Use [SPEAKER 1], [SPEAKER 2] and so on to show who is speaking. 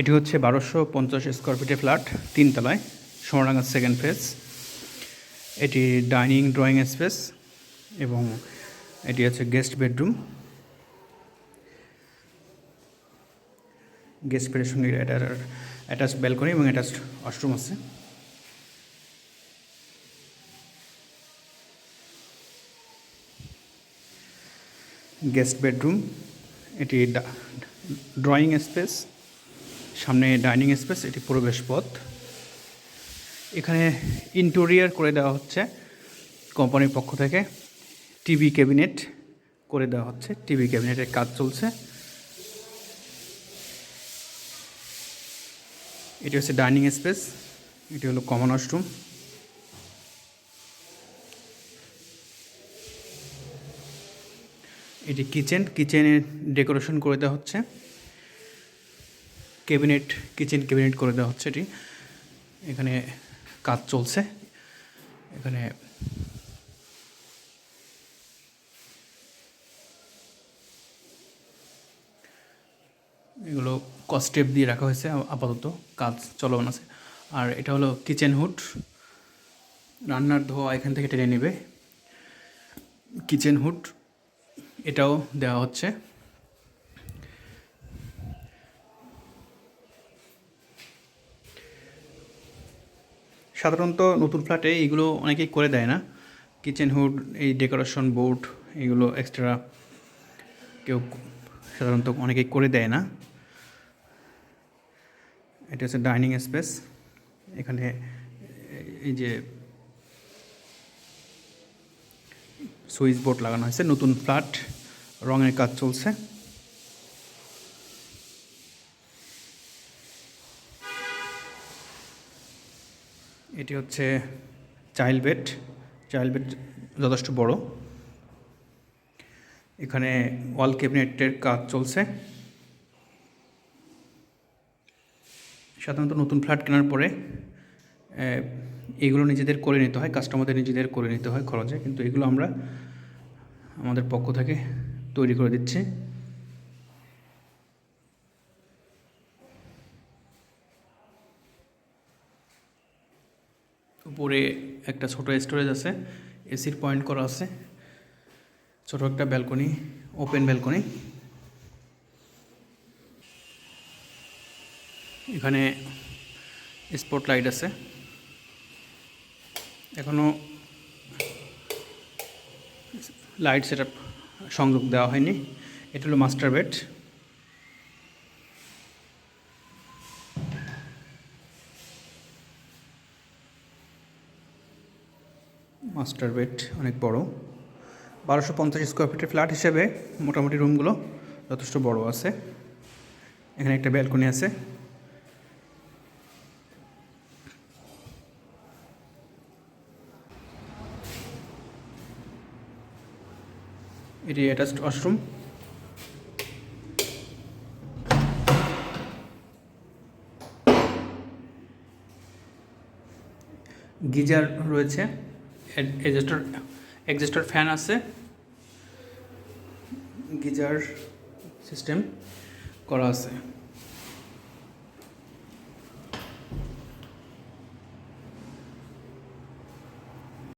[SPEAKER 1] এটি হচ্ছে বারোশো পঞ্চাশ স্কোয়ার ফিটের ফ্ল্যাট তিনতলায় সোনারাঙ্গা সেকেন্ড ফেজ এটি ডাইনিং ড্রয়িং স্পেস এবং এটি হচ্ছে গেস্ট বেডরুম গেস্ট বেডের সঙ্গে এটার অ্যাটাচ ব্যালকনি এবং অ্যাটাচ ওয়াশরুম আছে। গেস্ট বেডরুম এটি ড্রয়িং স্পেস সামনে ডাইনিং স্পেস, এটি প্রবেশ পথ এখানে ইন্টেরিয়ার করে দেওয়া হচ্ছে কোম্পানির পক্ষ থেকে। টিভি ক্যাবিনেট করে দেওয়া হচ্ছে। টিভি ক্যাবিনেটের কাজ চলছে। এটি হচ্ছে ডাইনিং স্পেস, এটি হলো কমন ওয়াশরুম এটি কিচেন কিচেনের ডেকোরেশন করে দেওয়া হচ্ছে। ক্যাবিনেট, কিচেন ক্যাবিনেট করে দেওয়া হচ্ছে এটি। এখানে কাজ চলছে। এখানে এগুলো কস্টেপ দিয়ে রাখা হয়েছে, আপাতত কাজ চলমান আছে। আর এটা হলো কিচেন হুড। রান্নার ধোয়া এখান থেকে টেনে নেবে। কিচেন হুড, এটাও দেওয়া হচ্ছে। সাধারণত নতুন ফ্ল্যাটে এইগুলো অনেকেই করে দেয় না। কিচেন হুড এই ডেকোরেশন বোর্ড এগুলো এক্সট্রা কেউ সাধারণত অনেকেই করে দেয় না। এটা হচ্ছে ডাইনিং স্পেস এখানে এই যে সুইচ বোর্ড লাগানো হয়েছে, নতুন ফ্ল্যাট, রঙের কাজ চলছে। এটি হচ্ছে চাইল্ড বেড। চাইল্ড বেড যথেষ্ট বড়। এখানে ওয়াল ক্যাবিনেটের কাজ চলছে। সাধারণত নতুন ফ্ল্যাট কেনার পরে এগুলো নিজেদের করে নিতে হয়, কাস্টমারদের নিজেদের করে নিতে হয় খরচে। কিন্তু এগুলো আমরা আমাদের পক্ষ থেকে তৈরি করে দিচ্ছি। উপরে একটা ছোট স্টোরেজ আছে এসির পয়েন্ট করা আছে। ছোট একটা ব্যালকনি ওপেন ব্যালকনি এখানে স্পট লাইট আছে। এখনও লাইট সেট সংযোগ দেওয়া হয়নি। এটা হলো মাস্টার বেড মাস্টার বেড অনেক বড়। বারোশো পঞ্চাশ স্কোয়ার ফিটের ফ্ল্যাট হিসেবে মোটামুটি রুমগুলো যথেষ্ট বড় আছে। এখানে একটা ব্যালকনি আছে। এটি অ্যাটাচড ওয়াশরুম গিজার রয়েছে। এক্সস্টার এক্সিস্টার ফ্যান আছে। গিজার সিস্টেম করা আছে।